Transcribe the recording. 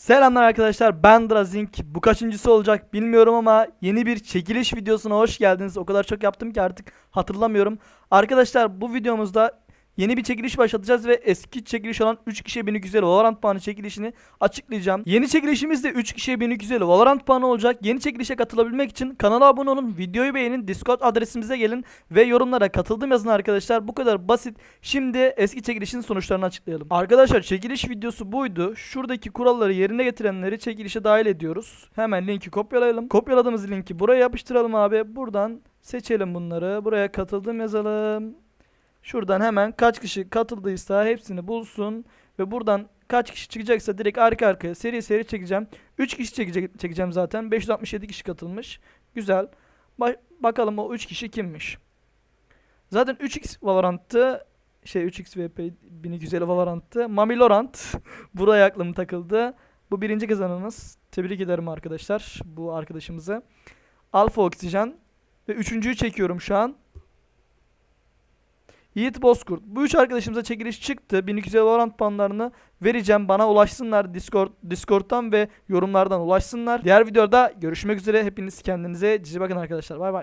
Selamlar arkadaşlar ben Drazink. Bu kaçıncısı olacak bilmiyorum ama yeni bir çekiliş videosuna hoş geldiniz. O kadar çok yaptım ki artık hatırlamıyorum. Arkadaşlar bu videomuzda yeni bir çekiliş başlatacağız ve eski çekiliş olan 3 kişiye 1250 Valorant puanı çekilişini açıklayacağım. Yeni çekilişimiz de 3 kişiye 1250 Valorant puanı olacak. Yeni çekilişe katılabilmek için kanala abone olun, videoyu beğenin, Discord adresimize gelin ve yorumlara katıldım yazın arkadaşlar. Bu kadar basit. Şimdi eski çekilişin sonuçlarını açıklayalım. Arkadaşlar çekiliş videosu buydu. Şuradaki kuralları yerine getirenleri çekilişe dahil ediyoruz. Hemen linki kopyalayalım. Kopyaladığımız linki buraya yapıştıralım abi. Buradan seçelim bunları. Buraya katıldım yazalım. Şuradan hemen kaç kişi katıldıysa hepsini bulsun ve buradan kaç kişi çıkacaksa direkt arka arkaya seri seri çekeceğim. 3 kişi çekecek, çekeceğim zaten. 567 kişi katılmış. Güzel. Ba- bakalım o 3 kişi kimmiş. Zaten 3x Valorant'tı. Şey 3x VP 1250 Valorant'tı. Mami Laurent. Buraya aklım takıldı. Bu birinci kazanımız. Tebrik ederim arkadaşlar. Bu arkadaşımızı. Alfa Oksijen. Ve üçüncüyü çekiyorum şu an. Yiğit Bozkurt. Bu üç arkadaşımıza çekiliş çıktı. 1250 Valorant puanlarını vereceğim. Bana ulaşsınlar Discord Discord'dan ve yorumlardan ulaşsınlar. Diğer videoda görüşmek üzere. Hepiniz kendinize cici bakın arkadaşlar. Bay bay.